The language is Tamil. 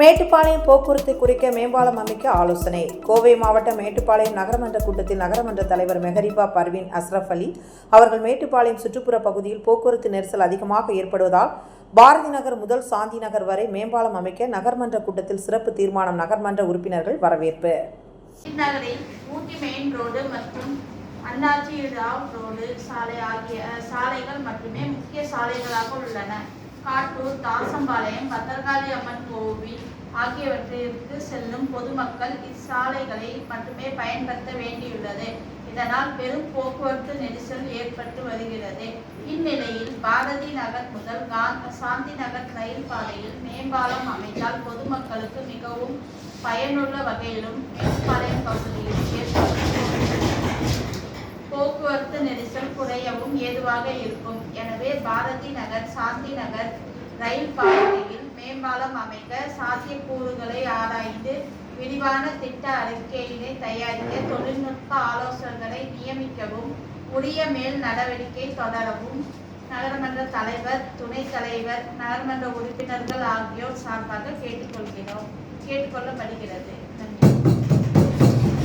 மேட்டுப்பாளையம் போக்குவரத்தை குறிக்க மேம்பாலம் அமைக்க ஆலோசனை. கோவை மாவட்ட மேட்டுப்பாளையம் நகரமன்ற கூட்டத்தில் நகரமன்ற தலைவர் மெஹரிபா பர்வீன் அஸ்ரப் அலி அவர்கள் மேட்டுப்பாளையம் சுற்றுப்புற பகுதியில் போக்குவரத்து நெரிசல் அதிகமாக ஏற்படுவதால் பாரதி நகர் முதல் சாந்தி நகர் வரை மேம்பாலம் அமைக்க நகர்மன்ற கூட்டத்தில் சிறப்பு தீர்மானம் நகர்மன்ற உறுப்பினர்கள் வரவேற்பு. நகரில் ராவ் ரோடு சாலை ஆகிய சாலைகள் மட்டுமே முக்கிய சாலைகளாக உள்ளன. காட்டூர் தாசம்பாளையம் பத்திரகாளி அம்மன் கோவில் ஆகியவற்றிற்கு செல்லும் பொதுமக்கள் இச்சாலைகளை மட்டுமே பயன்படுத்த வேண்டியுள்ளது. இதனால் பெரும் போக்குவரத்து நெரிசல் ஏற்பட்டு வருகிறது. இந்நிலையில் பாரதி நகர் முதல் சாந்தி நகர் ரயில் பாதையில் மேம்பாலம் அமைத்தால் பொதுமக்களுக்கு மிகவும் பயனுள்ள வகையிலும் மேம்பாளையம் பகுதியில் போக்குவரத்து நெரிசல் குறையவும் ஏதுவாக இருக்கும். எனவே பாரதி நகர் சாந்தி நகர் ரயில் பாதையில் மேம்பாலம் அமைக்க சாத்தியக்கூறுகளை ஆராய்ந்து விரிவான திட்ட அறிக்கையினை தயாரிக்க தொழில்நுட்ப ஆலோசகர்களை நியமிக்கவும் உரிய மேல் நடவடிக்கை தொடரவும் நகரமன்ற தலைவர் துணைத் தலைவர் நகரமன்ற உறுப்பினர்கள் ஆகியோர் சார்பாக கேட்டுக்கொள்கிறோம். கேட்டுக்கொள்ளப்படுகிறது.